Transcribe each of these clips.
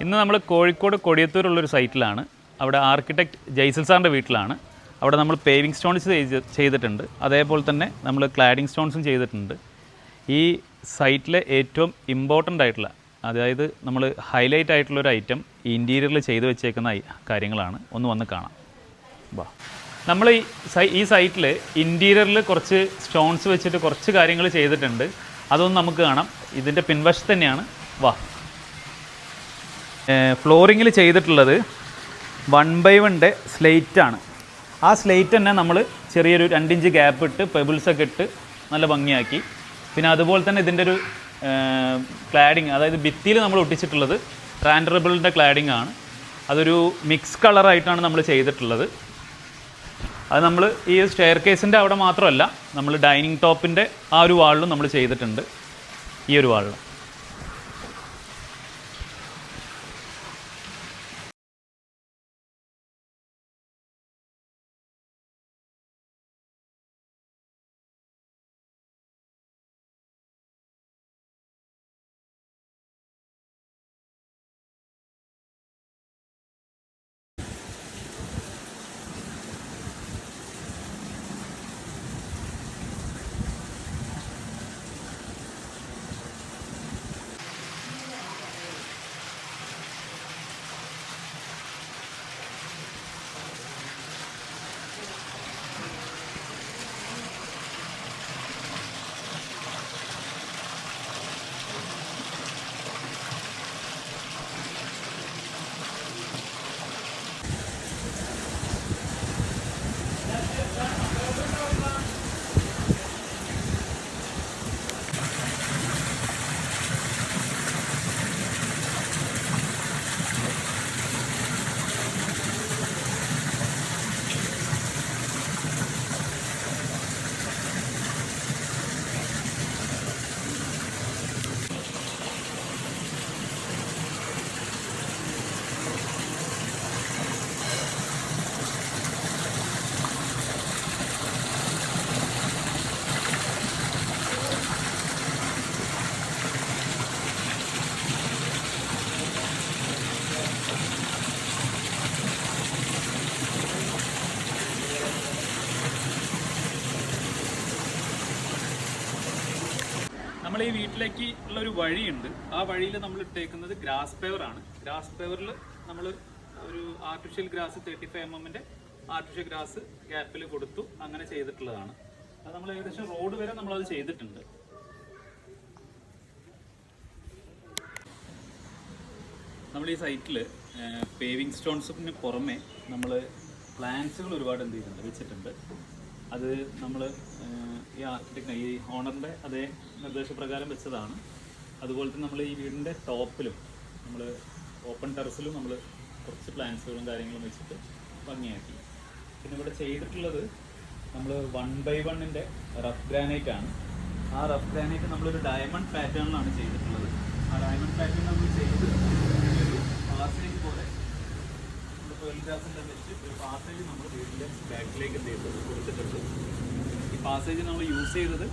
ഇന്ന് നമ്മൾ കോഴിക്കോട് കൊടിയത്തൂരുള്ളൊരു സൈറ്റിലാണ്. അവിടെ ആർക്കിടെക്ട് ജയ്സൽ സാറിന്റെ വീട്ടിലാണ്. അവിടെ നമ്മൾ പേവിങ് സ്റ്റോൺസ് ചെയ്തിട്ടുണ്ട്. അതേപോലെ തന്നെ നമ്മൾ ക്ലാഡിംഗ് സ്റ്റോൺസും ചെയ്തിട്ടുണ്ട്. ഈ സൈറ്റിലെ ഏറ്റവും ഇമ്പോർട്ടന്റ് ആയിട്ടുള്ള അതായത് നമ്മൾ ഹൈലൈറ്റ് ആയിട്ടുള്ള ഒരു ഐറ്റം ഇന്റീരിയറിൽ ചെയ്തു വെച്ചേക്കുന്ന കാര്യങ്ങളാണ്. ഒന്ന് വന്ന് കാണാം. വാ. നമ്മൾ ഈ ഈ സൈറ്റിൽ ഇന്റീരിയറിൽ കുറച്ച് സ്റ്റോൺസ് വെച്ചിട്ട് കുറച്ച് കാര്യങ്ങൾ ചെയ്തിട്ടുണ്ട്. അതൊന്ന് നമുക്ക് കാണാം. ഇതിന്റെ പിൻവശത്ത് തന്നെയാണ്. വാ. ഫ്ലോറിങ്ങിൽ ചെയ്തിട്ടുള്ളത് വൺ ബൈ വണ്ടെ സ്ലേറ്റ് ആണ്. ആ സ്ലേറ്റ് തന്നെ നമ്മൾ ചെറിയൊരു രണ്ടിഞ്ച് ഗ്യാപ്പ് ഇട്ട് പെബിൾസൊക്കെ ഇട്ട് നല്ല ഭംഗിയാക്കി. പിന്നെ അതുപോലെ തന്നെ ഇതിന്റെ ഒരു ക്ലാഡിങ് അതായത് ഭിത്തിയിൽ നമ്മൾ ഒട്ടിച്ചിട്ടുള്ളത് ട്രാൻഡറബിളിന്റെ ക്ലാഡിങ് ആണ്. അതൊരു മിക്സ് കളറായിട്ടാണ് നമ്മൾ ചെയ്തിട്ടുള്ളത്. അത് നമ്മൾ ഈ സ്റ്റെയർ കേസിന്റെ അവിടെ മാത്രമല്ല നമ്മൾ ഡൈനിങ് ടോപ്പിന്റെ ആ ഒരു വാളിലും നമ്മൾ ചെയ്തിട്ടുണ്ട്. ഈ ഒരു വാളിലും ഈ വീട്ടിലേക്ക് ഉള്ള ഒരു വഴിയുണ്ട്. ആ വഴിയിൽ നമ്മൾ ഇട്ടേക്കുന്നത് ഗ്രാസ് പേവർ ആണ്. ഗ്രാസ് പേവറിൽ നമ്മൾ ഒരു artificial grass thirty five M എമ്മിന്റെ ആർട്ടിഫിഷ്യൽ ഗ്രാസ് ഗ്യാപ്പിൽ കൊടുത്തു. അങ്ങനെ ചെയ്തിട്ടുള്ളതാണ്. അത് നമ്മൾ ഏകദേശം റോഡ് വരെ നമ്മളത് ചെയ്തിട്ടുണ്ട്. നമ്മൾ ഈ സൈറ്റിൽ പേവിങ് സ്റ്റോൺസിന് പുറമെ നമ്മൾ പ്ലാന്റ്സുകൾ ഒരുപാട് എന്ത് ചെയ്തിട്ടുണ്ട് വെച്ചിട്ടുണ്ട്. അത് നമ്മൾ ഈ ആർക്കിടെക്ട് ഈ ഓണറിന്റെ അതേ നിർദ്ദേശപ്രകാരം വെച്ചതാണ്. അതുപോലെ തന്നെ നമ്മൾ ഈ വീടിന്റെ ടോപ്പിലും നമ്മൾ ഓപ്പൺ ടെറസിലും നമ്മൾ കുറച്ച് പ്ലാന്റ്സുകളും കാര്യങ്ങളും വെച്ചിട്ട് ഭംഗിയാക്കി. പിന്നെ ഇവിടെ ചെയ്തിട്ടുള്ളത് നമ്മൾ വൺ ബൈ വണ്ണിന്റെ റഫ് ഗ്രാനൈറ്റ് ആണ്. ആ റഫ് ഗ്രാനൈറ്റ് നമ്മളൊരു ഡയമണ്ട് പാറ്റേണിലാണ് ചെയ്തിട്ടുള്ളത്. ആ ഡയമണ്ട് പാറ്റേൺ നമ്മൾ ചെയ്ത് പാസേജ് പോലെ നമ്മൾ ഈ പാസേജ് നമ്മൾ യൂസ് ചെയ്തത്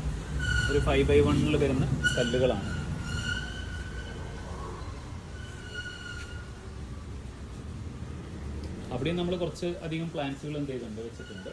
ഒരു ഫൈവ് ബൈ വണ്ണിൽ വരുന്ന കല്ലുകളാണ്. അവിടെയും നമ്മൾ കുറച്ച് അധികം പ്ലാന്റ്സുകൾ എന്ത് ചെയ്തിട്ടുണ്ട്? വെച്ചിട്ടുണ്ട്.